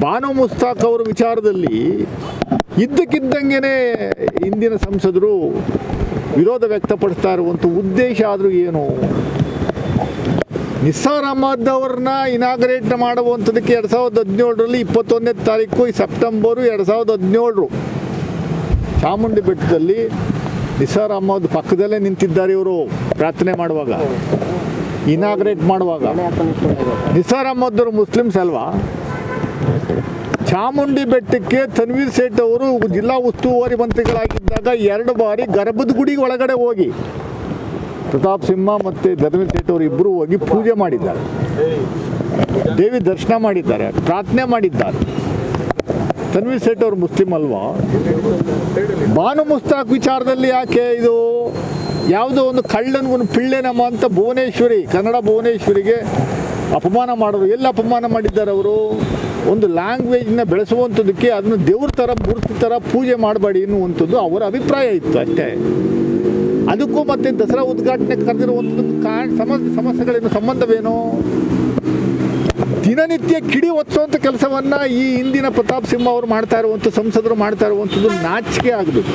ಬಾನು ಮುಸ್ತಾಕ್ ಅವರ ವಿಚಾರದಲ್ಲಿ ಇದ್ದಕ್ಕಿದ್ದಂಗೆ ಇಂದಿನ ಸಂಸದರು ವಿರೋಧ ವ್ಯಕ್ತಪಡಿಸ್ತಾ ಇರುವಂಥ ಉದ್ದೇಶ ಆದರೂ ಏನು? ನಿಸ್ಸಾರ್ ಅಹಮದ್ ಅವ್ರನ್ನ ಇನಾಗ್ರೇಟ್ ಮಾಡುವಂಥದಕ್ಕೆ ಎರಡು ಸಾವಿರದ ಹದಿನೇಳರಲ್ಲಿ ಇಪ್ಪತ್ತೊಂದನೇ ತಾರೀಕು, ಈ ಸೆಪ್ಟೆಂಬರು ಎರಡು ಸಾವಿರದ ಹದಿನೇಳರು. ಚಾಮುಂಡಿ ಬೆಟ್ಟದಲ್ಲಿ ನಿಸಾರ್ ಅಹಮದ್ ಪಕ್ಕದಲ್ಲೇ ನಿಂತಿದ್ದಾರೆ ಇವರು ಪ್ರಾರ್ಥನೆ ಮಾಡುವಾಗ. ಇನಾಗ್ರೇಟ್ ಮಾಡುವಾಗ. ನಿಸ್ಸಾರ್ ಅಹಮದ್ ಅವರು ಮುಸ್ಲಿಮ್ಸ್ ಅಲ್ವಾ? ಚಾಮುಂಡಿ ಬೆಟ್ಟಕ್ಕೆ ತನ್ವೀರ್ ಸೇಠ್ ಅವರು ಜಿಲ್ಲಾ ಉಸ್ತುವಾರಿ ಮಂತ್ರಿಗಳಾಗಿದ್ದಾಗ ಎರಡು ಬಾರಿ ಗರ್ಭದ ಗುಡಿ ಒಳಗಡೆ ಹೋಗಿ. ಪ್ರತಾಪ್ ಸಿಂಹ ಮತ್ತು ಧರ್ಮೀರ್ ಸೇಠ್ ಅವರು ಇಬ್ಬರು ಹೋಗಿ ಪೂಜೆ ಮಾಡಿದ್ದಾರೆ. ದೇವಿ ದರ್ಶನ ಮಾಡಿದ್ದಾರೆ, ಪ್ರಾರ್ಥನೆ ಮಾಡಿದ್ದಾರೆ. ತನ್ವೀರ್ ಸೇಠ್ ಅವರು ಮುಸ್ಲಿಂ ಅಲ್ವಾ? ಬಾನು ಮುಸ್ತಾಕ್ ವಿಚಾರದಲ್ಲಿ ಯಾಕೆ ಇದು? ಯಾವುದೋ ಒಂದು ಕಳ್ಳನಿಗೊಂದು ಪಿಳ್ಳೆನಮ್ಮ ಅಂತ ಭುವನೇಶ್ವರಿ, ಕನ್ನಡ ಭುವನೇಶ್ವರಿಗೆ ಅಪಮಾನ ಮಾಡೋರು, ಎಲ್ಲಿ ಅಪಮಾನ ಮಾಡಿದ್ದಾರೆ ಅವರು? ಒಂದು ಲ್ಯಾಂಗ್ವೇಜ್ನ ಬೆಳೆಸುವಂಥದ್ದಕ್ಕೆ ಅದನ್ನು ದೇವ್ರ ಥರ ಮೂರ್ತಿ ಥರ ಪೂಜೆ ಮಾಡಬೇಡಿ ಎನ್ನುವಂಥದ್ದು ಅವರ ಅಭಿಪ್ರಾಯ ಇತ್ತು ಅಷ್ಟೇ. ಅದಕ್ಕೂ ಮತ್ತೆ ದಸರಾ ಉದ್ಘಾಟನೆ ಕರೆದಿರುವಂಥದ್ದು ಕಾರಣ ಸಮ ಸಮಸ್ಯೆಗಳೇನು ಸಂಬಂಧವೇನು? ದಿನನಿತ್ಯ ಕಿಡಿ ಒತ್ಸುವಂಥ ಕೆಲಸವನ್ನು ಈ ಹಿಂದಿನ ಪ್ರತಾಪ್ ಸಿಂಹ ಅವರು ಮಾಡ್ತಾ ಇರುವಂಥ, ಸಂಸದರು ಮಾಡ್ತಾ ಇರುವಂಥದ್ದು ನಾಚಿಕೆ ಆಗಬೇಕು.